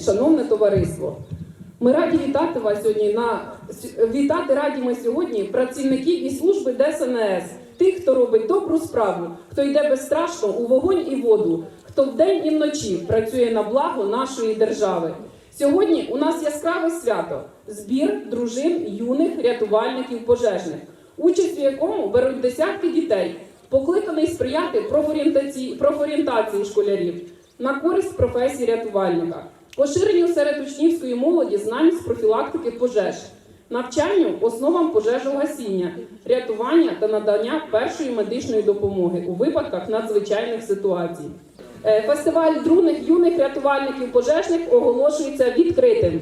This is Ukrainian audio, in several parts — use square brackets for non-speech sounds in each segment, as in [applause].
шановне товариство. Ми раді вітати вас сьогодні на вітати раді ми сьогодні працівників і служби ДСНС, тих, хто робить добру справу, хто йде безстрашно у вогонь і воду, хто вдень і вночі працює на благо нашої держави. Сьогодні у нас яскраве свято збір дружин юних рятувальників пожежних, участь у якому беруть десятки дітей, покликаний сприяти профорієнтації, профорієнтації школярів на користь професії рятувальника, поширенню серед учнівської молоді знань з профілактики пожеж, навчанню основам пожежогасіння, рятування та надання першої медичної допомоги у випадках надзвичайних ситуацій. Е, Фестиваль друних юних рятувальників пожежних оголошується відкритим.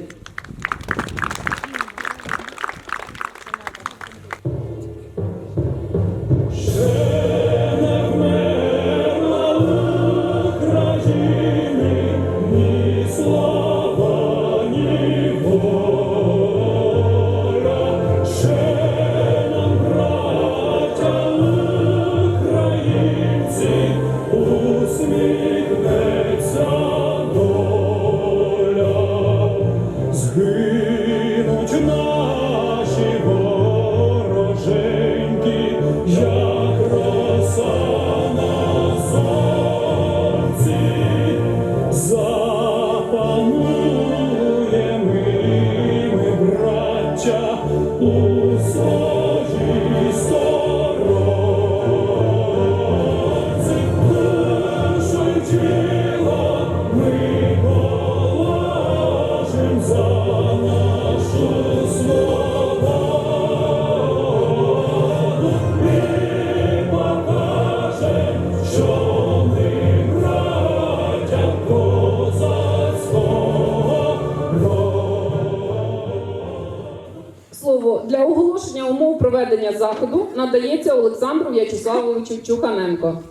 Олександру В'ячеславовичу Чуханенко.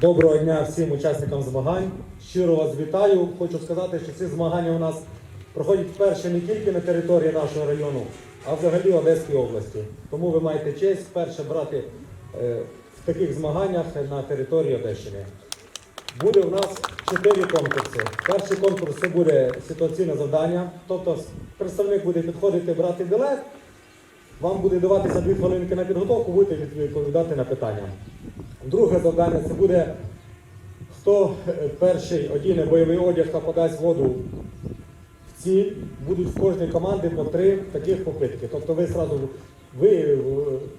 Доброго дня всім учасникам змагань. Щиро вас вітаю. Хочу сказати, що ці змагання у нас проходять вперше не тільки на території нашого району, а взагалі Одеської області. Тому ви маєте честь вперше брати е, в таких змаганнях на території Одещини. Буде у нас чотири конкурси. Перший конкурс це буде ситуаційне завдання, тобто представник буде підходити брати білет. Вам буде даватися дві хвилинки на підготовку, будете відповідати на питання. Друге завдання це буде хто е, перший одіне бойовий одяг та подасть воду в ціль. Будуть в кожній команді по три таких попитки. Тобто ви сразу ви е,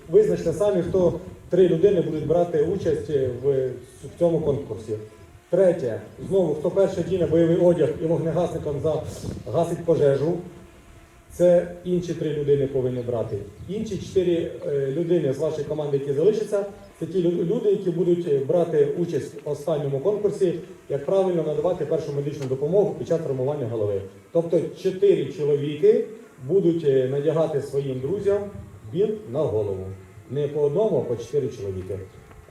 визначте самі, хто три людини будуть брати участь е, в в цьому конкурсі. Третє, знову хто перший одіне бойовий одяг і вогнегасником загасить пожежу. Це інші три людини повинні брати. Інші чотири е, людини з вашої команди, які залишаться, це ті люди, які будуть е, брати участь в останньому конкурсі, як правильно надавати першу медичну допомогу під час травмування голови. Тобто чотири чоловіки будуть е, надягати своїм друзям бінт на голову. Не по одному, а по чотири чоловіки.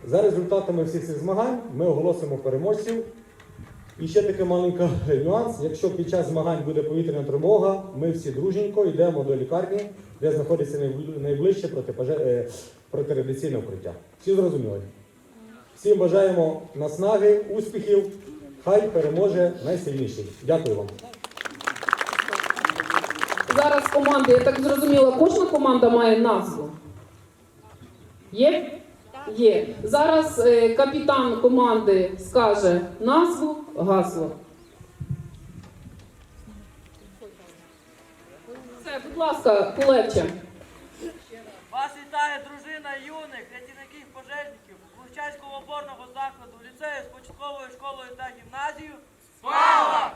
За результатами всіх цих змагань ми оголосимо переможців. І ще такий маленький [laughs] нюанс. Якщо під час змагань буде повітряна тривога, ми всі дружненько йдемо до лікарні, де знаходиться найближче протипоже- е, протирадіаційне укриття. Всі зрозуміли? Всім бажаємо наснаги, успіхів. Хай переможе найсильніший. Дякую вам. Зараз команди, я так зрозуміла, кожна команда має назву. Є? Є. Зараз е, капітан команди скаже назву, гасло. Все, будь ласка, Кулевче. Вас вітає дружина юних рятівників пожежників Лучанського опорного закладу ліцею з початковою школою та гімназією. Слава!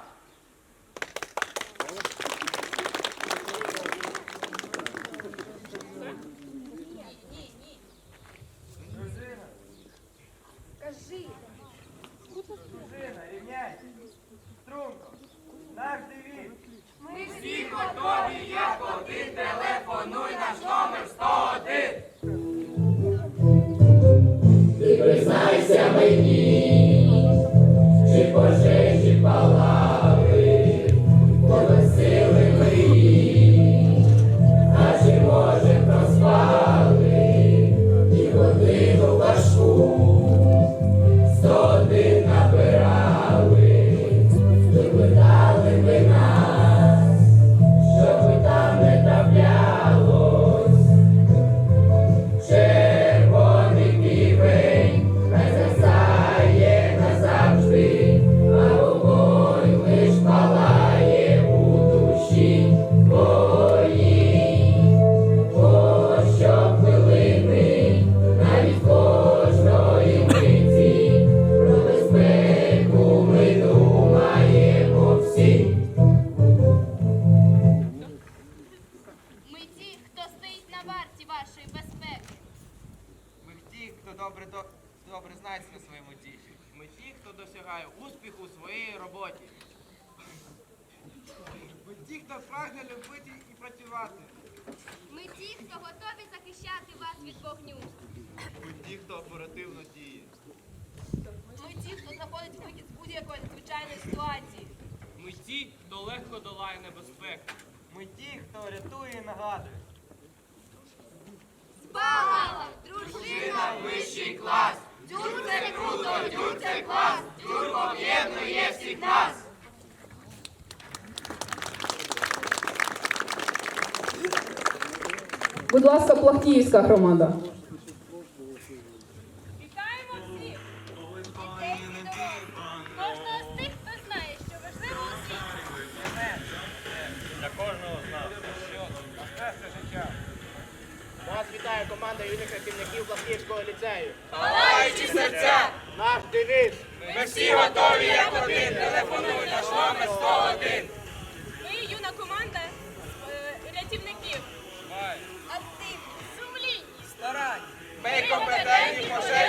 Клас! Дюр це круто! Дюр це клас! Дюр об'єднує всіх нас! Будь ласка, Плахтіївська громада. Команда юних рятівників Плахтівського ліцею. Палаючі серця! Наш девіз. Ми всі готові як один! Телефонуй наш номер 101! Ми юна команда е, рятівників. Активні, сумлінні! Старань. Ми компетентні пожежні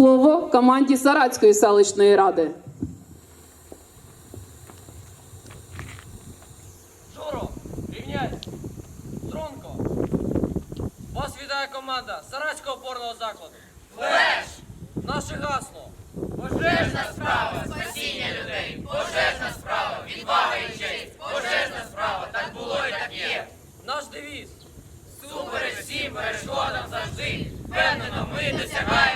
слово команді Саратської селищної ради. Журо, рівняйся. Струнко. Вас вітає команда Саратського опорного закладу. Флеш! Наше гасло. Пожежна справа, спасіння людей. Пожежна справа, відвага і честь. Пожежна справа, так було і так є. Наш девіз. Супереч всім перешкодам завжди. Впевнено, ми досягаємо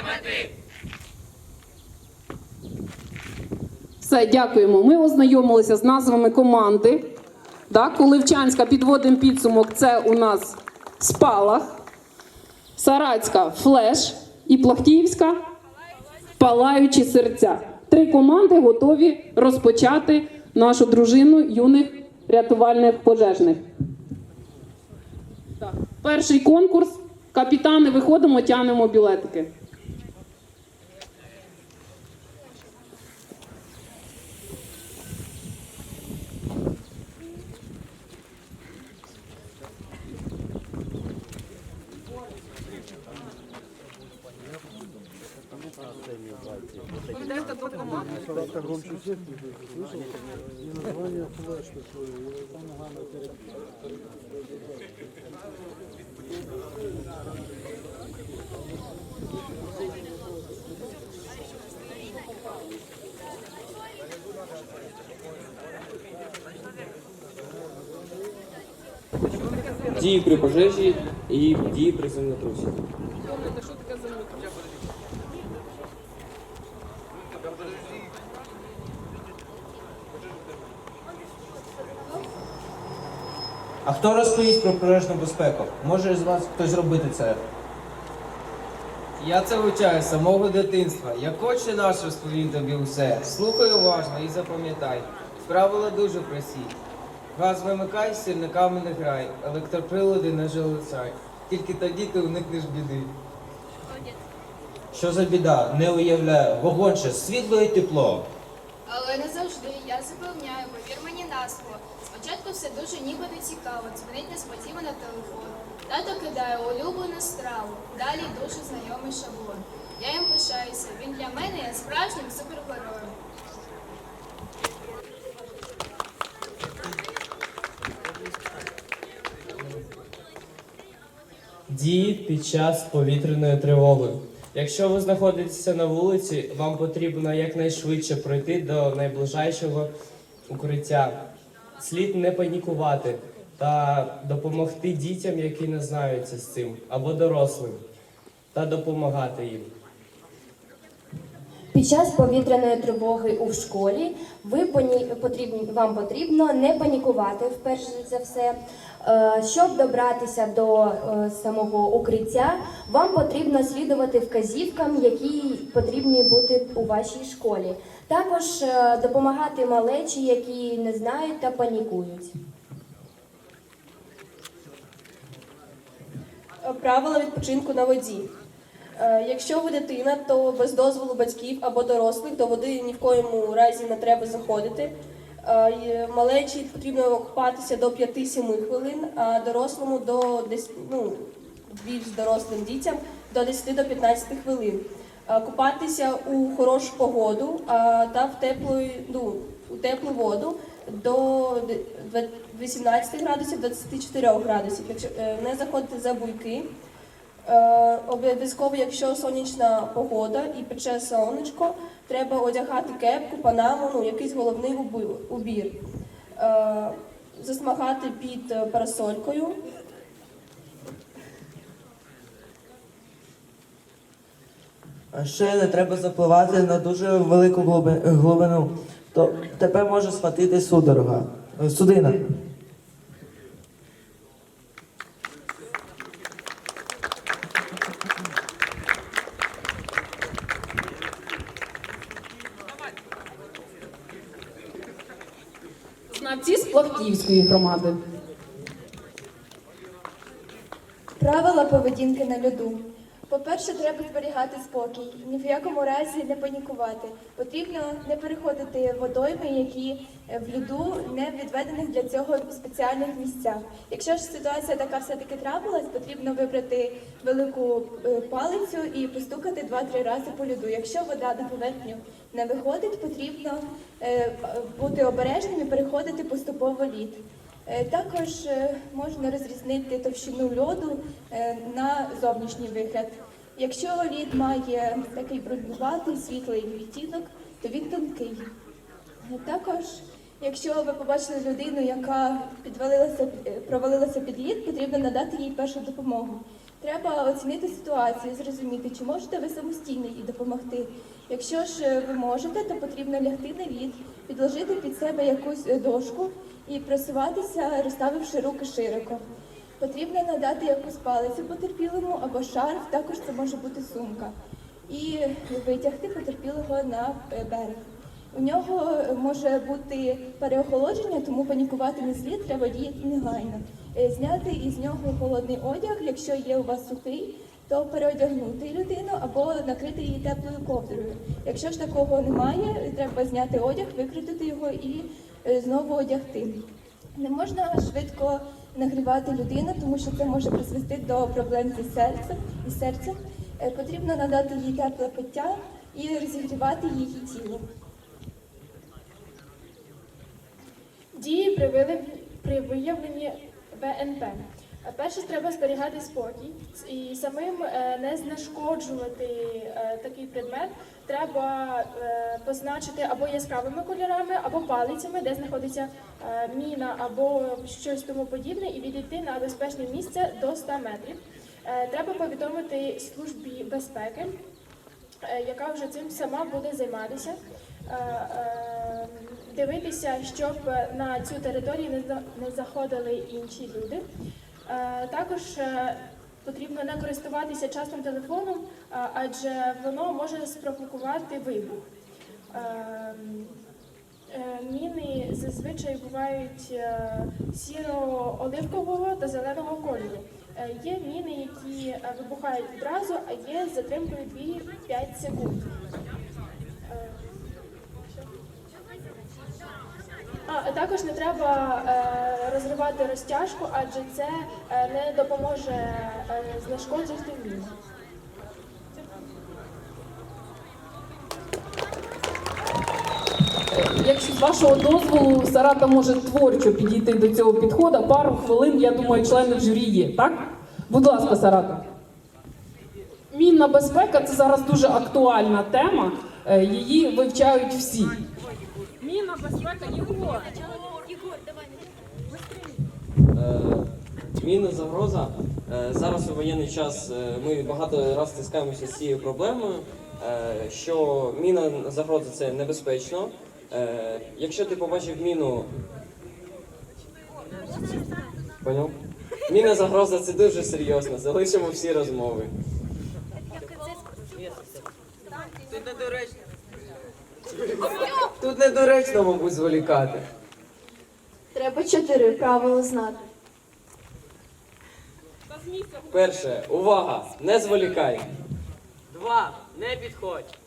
Все, дякуємо. Ми ознайомилися з назвами команди. Так, Коливчанська підводимо підсумок. Це у нас спалах, Саратська флеш і Плахтіївська палаючі серця. Три команди готові розпочати нашу дружину юних рятувальних пожежних. Так. Перший конкурс. Капітани виходимо, тянемо білетики. Дії при пожежі і дії при землетрусі. А хто розповість про пожежну безпеку? Може з вас хтось зробити це? Я це вивчаю з самого дитинства. Як отче наш розповім тобі усе. Слухай уважно і запам'ятай. Правила дуже прості. Газ вимикай, з сірниками не грай, електроприлади не залицай. Тільки тоді ти уникнеш біди. Що за біда? Не уявляю. Вогонь ще світло і тепло. Але не завжди, я запевняю, повір мені на слово. Спочатку все дуже нібито цікаво, дзвонить несподівано телефон. Тато кидає улюблену страву, далі дуже знайомий шаблон. Я їм пишаюся, він для мене є справжнім супергероєм. Дії під час повітряної тривоги. Якщо ви знаходитеся на вулиці, вам потрібно якнайшвидше пройти до найближайшого укриття. Слід не панікувати та допомогти дітям, які не знаються з цим, або дорослим, та допомагати їм. Під час повітряної тривоги у школі ви потрібні, вам потрібно не панікувати вперше за все. Е, Щоб добратися до е, самого укриття, вам потрібно слідувати вказівкам, які потрібні бути у вашій школі. Також е, допомагати малечі, які не знають та панікують. Правила відпочинку на воді. Е, Якщо ви дитина, то без дозволу батьків або дорослих до води ні в коєму разі не треба заходити. Е, Малечі потрібно купатися до 5-7 хвилин, а дорослому до 10, ну, більш дорослим дітям до 10 до 15 хвилин. Е, Купатися у хорошу погоду та в теплу, ну, у теплу воду до де- две- 18 градусів 24 градусів. Якщо не заходити за буйки. Е, Обов'язково, якщо сонячна погода і пече сонечко, треба одягати кепку, панаму, ну якийсь головний убір. Е, Засмагати під парасолькою. Ще не треба запливати на дуже велику глиби- глибину. То тебе може схватити судорога. Судина. Плавківської громади. Правила поведінки на льоду. По-перше, треба зберігати спокій, ні в якому разі не панікувати. Потрібно не переходити водойми, які е, в льоду не відведених для цього спеціальних місцях. Якщо ж ситуація така все-таки трапилась, потрібно вибрати велику е, палицю і постукати два-три рази по льоду. Якщо вода на поверхню не виходить, потрібно е, бути обережним і переходити поступово лід. Е, Також е, можна розрізнити товщину льоду е, на зовнішній вигляд. Якщо лід має такий бруднуватий світлий відтінок, то він тонкий. Також, якщо ви побачили людину, яка підвалилася, провалилася під лід, потрібно надати їй першу допомогу. Треба оцінити ситуацію, зрозуміти, чи можете ви самостійно їй допомогти. Якщо ж ви можете, то потрібно лягти на лід, підложити під себе якусь дошку і просуватися, розставивши руки широко. Потрібно надати якусь палицю потерпілому або шарф, також це може бути сумка, і витягти потерпілого на е, берег. У нього е, може бути переохолодження, тому панікувати не слід, треба діяти негайно. Е, Зняти із нього холодний одяг, якщо є у вас сухий, то переодягнути людину або накрити її теплою ковдрою. Якщо ж такого немає, треба зняти одяг, викрутити його і знову одягти. Не можна швидко нагрівати людину, тому що це може призвести до проблем зі серцем і серцем. Е, Потрібно надати їй тепле пиття і розігрівати її тіло. Дії при виявленні ВНП. Перше, треба зберігати спокій і самим е, не знешкоджувати е, такий предмет. Треба е, позначити або яскравими кольорами, або палицями, де знаходиться міна або щось тому подібне, і відійти на безпечне місце до 100 метрів. Треба повідомити службі безпеки, яка вже цим сама буде займатися. Дивитися, щоб на цю територію не заходили інші люди. Е, Також е, потрібно не користуватися частим телефоном, е, адже воно може спровокувати вибух. Міни зазвичай бувають сіро-оливкового та зеленого кольору. Є міни, які вибухають відразу, а є затримкою 2-5 секунд. А також не треба е, розривати розтяжку, адже це е, не допоможе е, знешкоджити міну. Якщо з вашого дозволу Сарака може творчо підійти до цього підходу, пару хвилин, я думаю, члени журі є, так? Будь ласка, Сарака. Мінна безпека це зараз дуже актуальна тема. Її вивчають всі. Єгор. Е, Мінна загроза. Е, Зараз у воєнний час е, ми багато раз стискаємося з цією проблемою. що міна загроза це небезпечно. Якщо ти побачив міну. Поняв? Міна загроза це дуже серйозно. Залишимо всі розмови. Тут недоречно. Тут недоречно, мабуть, зволікати. Треба чотири правила знати. Перше, увага! Не зволікай. Два. Не підходь.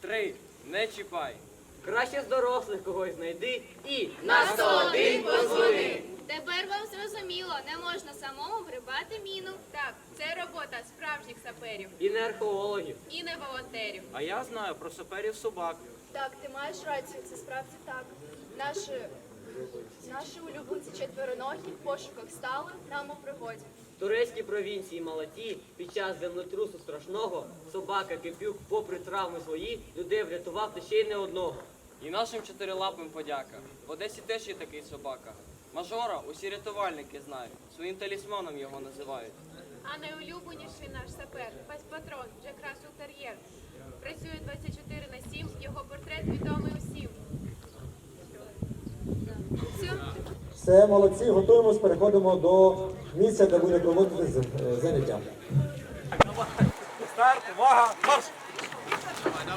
Три. Не чіпай. Краще з дорослих когось знайди і на 101 позвони. Тепер вам зрозуміло, не можна самому прибати міну. Так, це робота справжніх саперів І не археологів. і не волонтерів. А я знаю про саперів собак. Так, ти маєш рацію, це справді так. Наші, наші улюбленці четвероногі в пошуках стали нам у пригоді. В турецькій провінції Малаті під час землетрусу страшного собака Кипюк, попри травми свої, людей врятував та ще й не одного. І нашим чотирилапим подяка. В Одесі теж є такий собака. Мажора усі рятувальники знають, своїм талісманом його називають. А найулюбленіший наш сапер, пес патрон, Джек Рассел Тер'єр. Працює 24 на 7, його портрет відомий усім. Все. Все, молодці, готуємось, переходимо до місця, де буде проводити е, заняття. Старт, увага, марш! Куда,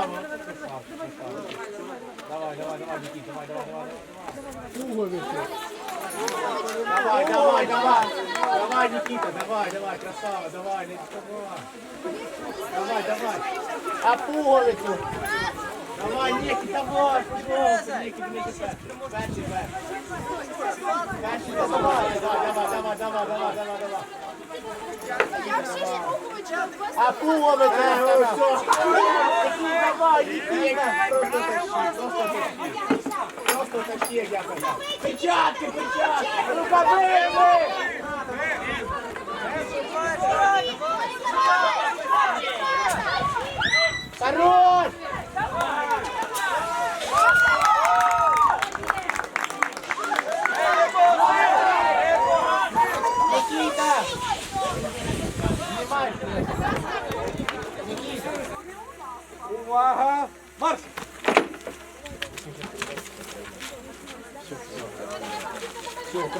красава. Давай, давай, давай, Никита, давай, давай, давай. Давай, давай, давай. Давай, Никита, давай, давай, красава, давай, не. Давай, давай. А пуговицю. Давай, Нікі, давай, пожалуйста, Нікі, Нікі, перший верх. Перший верх, давай, давай, давай, давай, давай, давай, давай. А пула ви треба, все. Нікі, давай, Нікі, просто тащи, просто тащи. Просто тащи, як я казав. Печатки, печатки, ну, рукави ви! Хорош!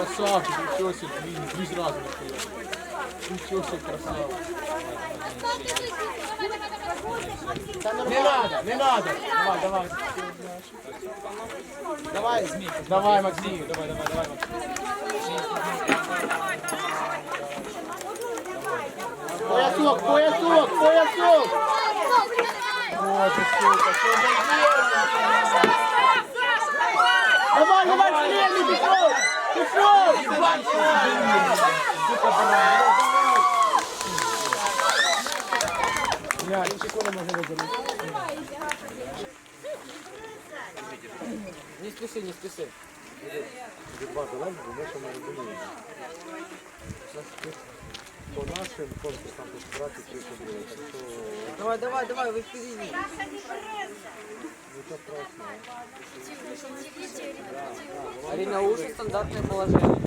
Красавчик, ничего себе, три, три сразу. Ничего себе, красавчик. Не надо, не надо. Давай, давай. Давай, давай, Максим, давай, давай, давай. Максим. Поясок, поясок, поясок. Боже, сука, що за? Давай, давай, стрельни, пішов! Пішов! спеши, не можу вибрати. Не спіши, не спіши. По нашим конкурсам постарати трохи було. Давай, давай, давай, ви впереді. Арина, уши стандартное положение.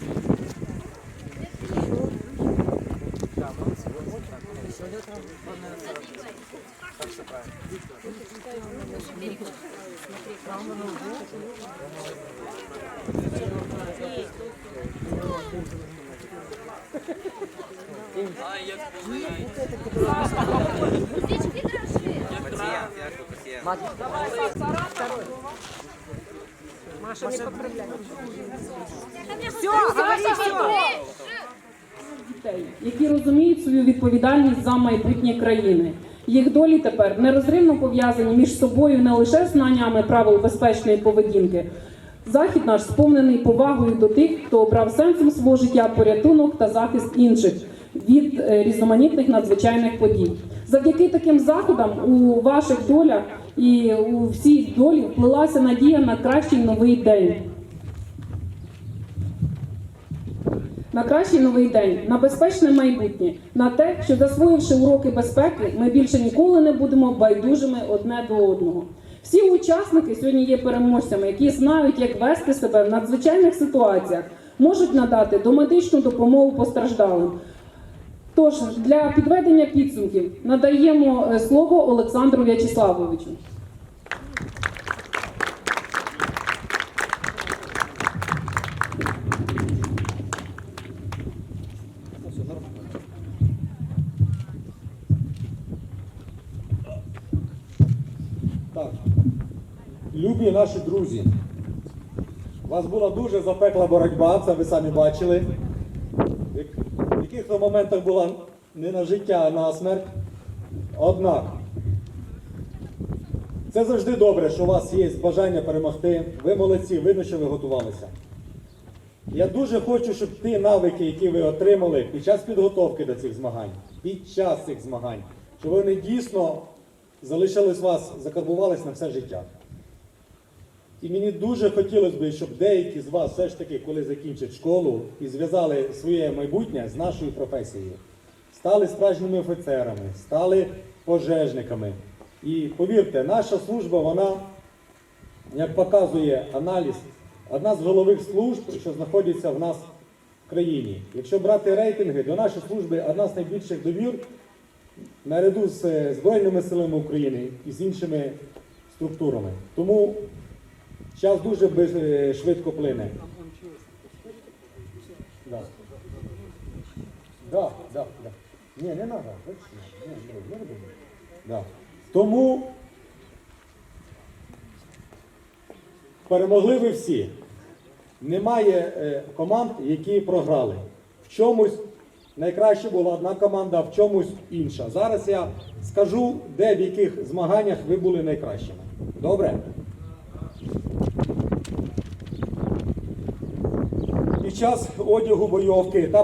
Дітей, які розуміють свою відповідальність за майбутнє країни. Їх долі тепер нерозривно пов'язані між собою не лише знаннями правил безпечної поведінки. Захід наш сповнений повагою до тих, хто обрав сенсом свого життя порятунок та захист інших від е, різноманітних надзвичайних подій. Завдяки таким заходам у ваших долях і у всій долі вплилася надія на кращий новий день. на кращий новий день, на безпечне майбутнє, на те, що засвоївши уроки безпеки, ми більше ніколи не будемо байдужими одне до одного. Всі учасники сьогодні є переможцями, які знають, як вести себе в надзвичайних ситуаціях, можуть надати домедичну допомогу постраждалим. Тож для підведення підсумків надаємо е, слово Олександру В'ячеславовичу. Любі наші друзі, у вас була дуже запекла боротьба, це ви самі бачили. В моментах була не на життя, а на смерть. Однак, це завжди добре, що у вас є бажання перемогти. Ви молодці, видно, що ви готувалися. Я дуже хочу, щоб ті навики, які ви отримали під час підготовки до цих змагань, під час цих змагань, щоб вони дійсно залишились вас, закарбувались на все життя. І мені дуже хотілося б, щоб деякі з вас все ж таки, коли закінчать школу і зв'язали своє майбутнє з нашою професією, стали справжніми офіцерами, стали пожежниками. І повірте, наша служба, вона, як показує аналіз, одна з головних служб, що знаходяться в нас в країні. Якщо брати рейтинги, до нашої служби одна з найбільших довір наряду з е, Збройними силами України і з іншими структурами. Тому час дуже е, швидко плине. Да. Да, да, да. Ні, не треба. Да. Тому перемогли ви всі. Немає е, команд, які програли. В чомусь найкраще була одна команда, а в чомусь інша. Зараз я скажу, де в яких змаганнях ви були найкращими. Добре? Під час одягу бойовки та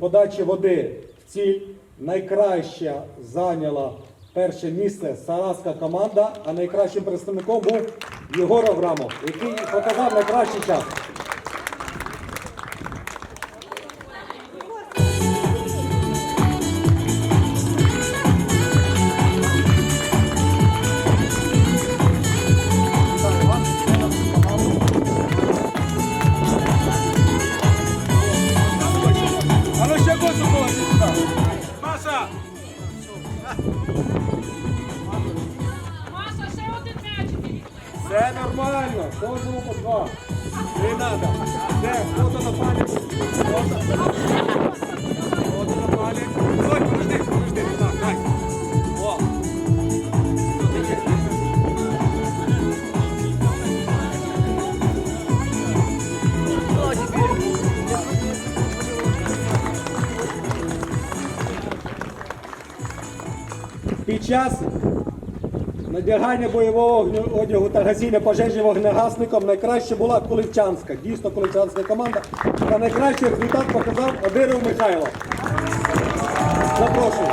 подачі води в ціль найкраще зайняла перше місце саратська команда, а найкращим представником був Єгор Аврамов, який показав найкращий час. Час надягання бойового одягу та гасіння пожежі вогнегасником найкраще була Куличанська, Дійсно, Куличанська команда. Та найкращий результат показав Одиров Михайло. Запрошую.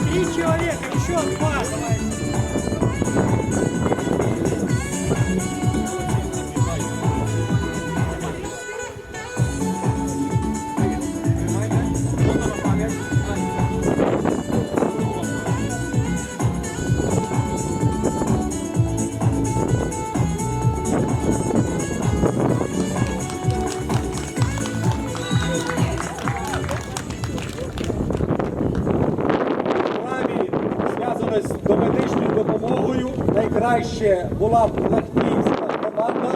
Три человека, еще два. зв'язаної з домедичною допомогою, найкраще була Латвійська команда,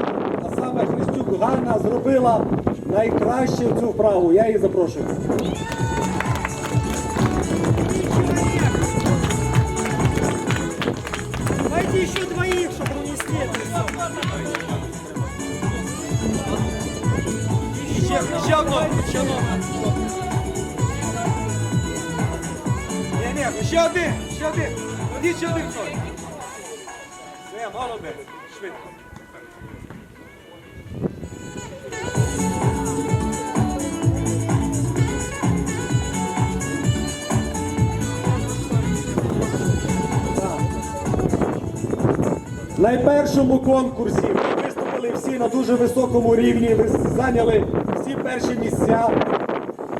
а саме Христюк Ганна зробила найкраще цю вправу. Я її запрошую. Давайте еще двоих, чтобы унесли это всё. Еще, еще одно, еще одно. Ні, ні, ще один, ще один. Один, ще один хтось. Все, молодець, швидко. Найпершому конкурсі виступили всі на дуже високому рівні, зайняли всі перші місця.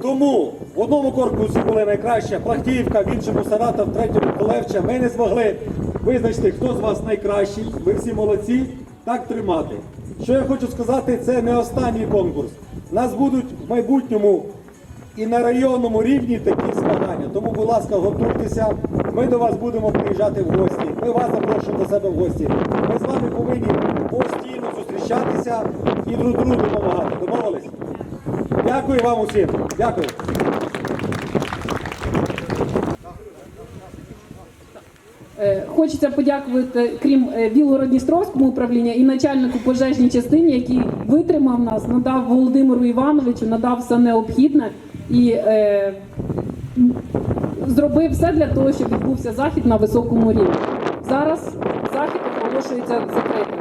Тому в одному конкурсі були найкраща Плахтіївка, в іншому Саратов, в третьому Колевча. Ми не змогли визначити, хто з вас найкращий. Ви всі молодці. Так тримати. Що я хочу сказати, це не останній конкурс. Нас будуть в майбутньому і на районному рівні такі змагання. Тому, будь ласка, готуйтеся. Ми до вас будемо приїжджати в гості. Ми вас запрошуємо до себе в гості. Ми з вами повинні постійно зустрічатися і друг другу допомагати. Домовились? Дякую вам усім. Дякую. Е, Хочеться подякувати, крім е, Білгород-Дністровському управління і начальнику пожежній частині, який витримав нас, надав Володимиру Івановичу, надав все необхідне і е, зробив все для того, щоб відбувся захід на високому рівні. Зараз захід оголошується закритим.